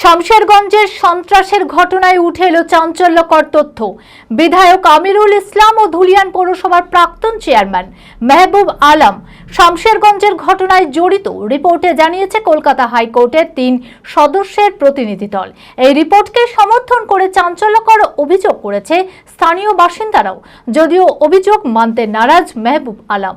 শামশেরগঞ্জের সন্ত্রাসের ঘটনায় উঠে এলো চাঞ্চল্যকর তথ্য। বিধায়ক আমিরুল ইসলাম ও ধুলিয়ান পৌরসভার প্রাক্তন চেয়ারম্যান মেহবুব আলম শামশেরগঞ্জের ঘটনায় জড়িত রিপোর্টে জানিয়েছে কলকাতা হাইকোর্টের তিন সদস্যের প্রতিনিধি দল। এই রিপোর্টকে সমর্থন করে চাঞ্চল্যকর অভিযোগ করেছে স্থানীয় বাসিন্দারাও। যদিও অভিযোগ মানতে নারাজ মেহবুব আলম।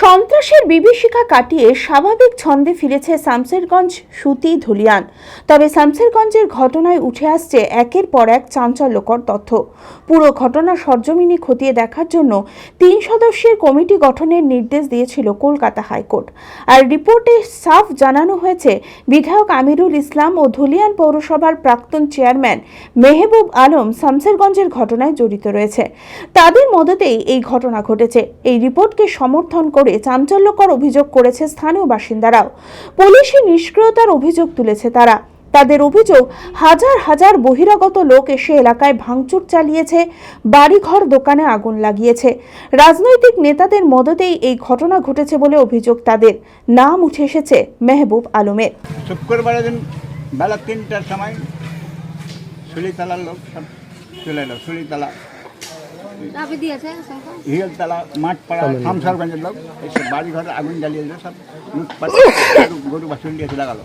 সন্ত্রাসের বিভীষিকা কাটিয়ে স্বাভাবিক ছন্দে ফিরেছে শামসেরগঞ্জ সুতি ধুলিয়ান। তবে শামসেরগঞ্জের ঘটনায় উঠে আসছে একের পর এক চাঞ্চল্যকর তথ্য। পুরো ঘটনা সরজমিনে খতিয়ে দেখার জন্য তিন সদস্যের কমিটি গঠনের নির্দেশ দিয়েছিল কলকাতা হাইকোর্ট। আর রিপোর্টে সাফ জানানো হয়েছে, বিধায়ক আমিরুল ইসলাম ও ধুলিয়ান পৌরসভার প্রাক্তন চেয়ারম্যান মেহবুব আলম শামসেরগঞ্জের ঘটনায় জড়িত রয়েছে। তাদের মদতেই এই ঘটনা ঘটেছে। এই রিপোর্টকে সমর্থন করে চাঞ্চল্যকর অভিযোগ করেছে স্থানীয় বাসিন্দারাও। পুলিশি নিষ্ক্রিয়তার অভিযোগ তুলেছে তারা। তাদের অভিযোগ, হাজার হাজার বহিরাগত লোক এসে এলাকায় ভাঙচুর চালিয়েছে, বাড়িঘর দোকানে আগুন লাগিয়েছে। রাজনৈতিক নেতাদের মদতেই এই ঘটনা ঘটেছে বলে অভিযোগ তাদের। নাম উঠে এসেছে মেহবুব আলমের। শুক্রবারের দিন বেলা তিনটার সময় সুলিতলার লোক সব চলে এলো সুলিতলা হিলতলা মাঠপাড়া শামসারগঞ্জের লোক এসে বাড়ি ঘরে আগুন জ্বালিয়ে দিল সব লুটপাট গরু- বাছুর দিয়ে চলে গেল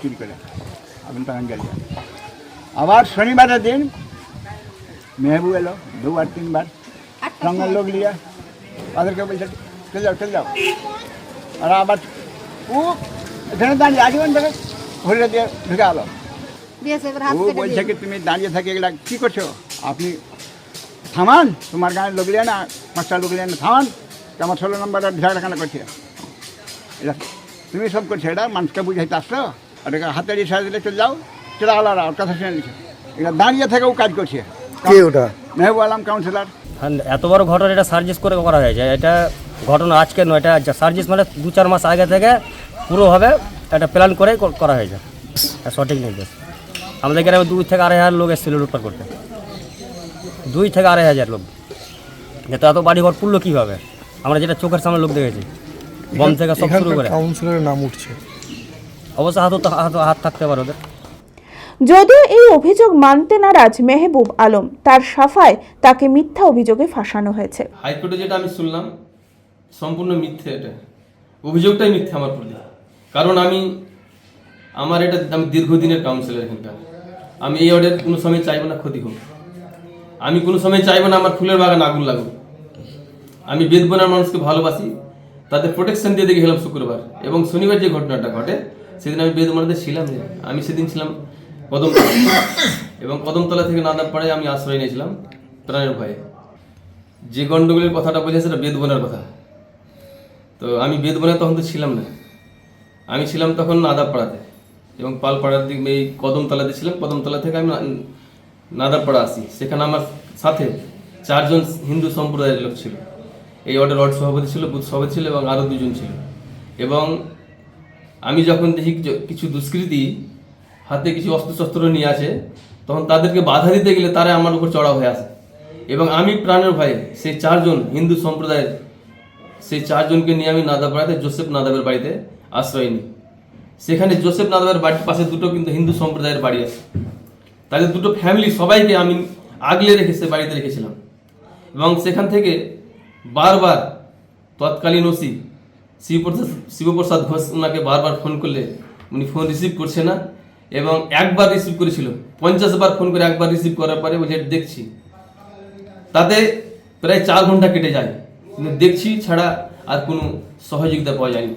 চুরি করে। আগুন টাগুন জ্বালিয়ে আবার শনিবারের দিন মেহবু এলো দুবার তিনবার সঙ্গের লোক নিয়ে। তাদেরকে বলছে চলে যাও চলে যাও। আর আবার ও এখানে দাঁড়িয়ে আজীবন থেকে ঘুরে দিয়ে ঢুকে আলো ও বলছে কি তুমি দাঁড়িয়ে থাকি এগুলা কী করছ? আপনি থামান তোমার গাঁয়ের লোক লিয়ে না পাঁচটা লোক লিয়ে না থামান তো আমার ষোলো নম্বরটা ঝাড়খানা করছে। এটা তুমি সব করছ এটা মানুষকে বুঝাইতে আসছো? আর এটা হাতের ইশারা দিলে চলে যাও চলে গেল আর ওর কথা শুনে নিচ্ছে এটা দাঁড়িয়ে থেকেও কাজ করছে। কে ওটা? মেহবু আলম কাউন্সিলর আর এত বড় ঘটনা এটা সার্জিস করে করা হয়েছে। এটা ঘটনা আজকে নয় এটা সার্জিস মানে দু চার মাস আগে থেকে পুরোভাবে একটা প্ল্যান করে করা হয়েছে। সঠিক নির্দেশ। আমাদের গ্রামে দুই থেকে আড়াই হাজার লোক এসেছিল লুটপাট করতে। দুই থেকে আড়াই হাজার লোক। যেটা এত বাড়ি ঘর পুরলো কীভাবে? আমরা যেটা চোখের সামনে লোক দেখেছি। বম থেকে সব শুরু করে। কাউন্সিলরের নাম উঠছে। অবশ্য হাত তো হাত হাত থাকতে পারে ওদের। যদিও এই অভিযোগ মানতে নারাজ মেহবুব আলম তার সাফায় তাকে মিথ্যা অভিযোগে ফাঁসানো হয়েছে। হাইকোর্টে যেটা আমি শুনলাম সম্পূর্ণ মিথ্যে এটা। অভিযোগটাই মিথ্যে আমার প্রতি কারণ আমি আমার এটা আমি দীর্ঘদিনের কাউন্সিলর এখানকার। আমি এই অর্ডার কোনো সময় চাইব না ক্ষতি হোক আমি কোনো সময় চাইব না আমার ফুলের বাগান আগুন লাগুক। আমি বেদবনার মানুষকে ভালোবাসি, তাদের প্রোটেকশন দিয়ে দেখে গেলাম শুক্রবার। এবং শনিবার যে ঘটনাটা ঘটে, সেদিন আমি বেদবনাতে ছিলাম। আমি সেদিন ছিলাম কদমতলা। এবং কদমতলা থেকে নাদাপাড়ায় আমি আশ্রয় নিয়েছিলাম প্রাণের ভয়ে। যে গন্ডগোলের কথাটা বলেছে সেটা বেদবনের কথা। তো আমি বেদবনে তখন তো ছিলাম না। আমি ছিলাম তখন নাদাপাড়াতে এবং পালপাড়ার দিক, এই কদমতলাতে ছিলাম। কদমতলা থেকে আমি নাদাপাড়া আসি। সেখানে আমার সাথে চারজন হিন্দু সম্প্রদায়ের লোক ছিল। এই অর্ডার ওয়ার্ড সভাপতি ছিল, বুথ সভাপতি ছিল এবং আরও দুজন ছিল। এবং আমি যখন দেখি কিছু দুষ্কৃতী হাতে কিছু অস্ত্রশস্ত্র নিয়ে আছে তখন তাদেরকে বাধা দিতে গেলে তারা আমার উপর চড়া হয়ে আসে। এবং আমি প্রাণের ভয়ে সেই চারজন হিন্দু সম্প্রদায়ের, সেই চারজনকে নিয়ে আমি নাদাপাড়াতে জোসেফ নাদাবের বাড়িতে আশ্রয় নিই। সেখানে জোসেফ নাদাবের বাড়ির পাশে দুটো কিন্তু হিন্দু সম্প্রদায়ের বাড়ি আছে। তাদের দুটো ফ্যামিলি সবাইকে আমি আগলে রেখে সে বাড়িতে রেখেছিলাম। এবং সেখান থেকে বারবার তৎকালীন ওসি শিবপ্রসাদ শিবপ্রসাদ ঘোষ ওনাকে বারবার ফোন করলে উনি ফোন রিসিভ করছে না এবং একবার রিসিভ করেছিল। পঞ্চাশ বার ফোন করে একবার রিসিভ করার পরে বলছে দেখছি। তাতে প্রায় চার ঘণ্টা কেটে যায়। কিন্তু দেখছি ছাড়া আর কোনো সহযোগিতা পাওয়া যায়নি।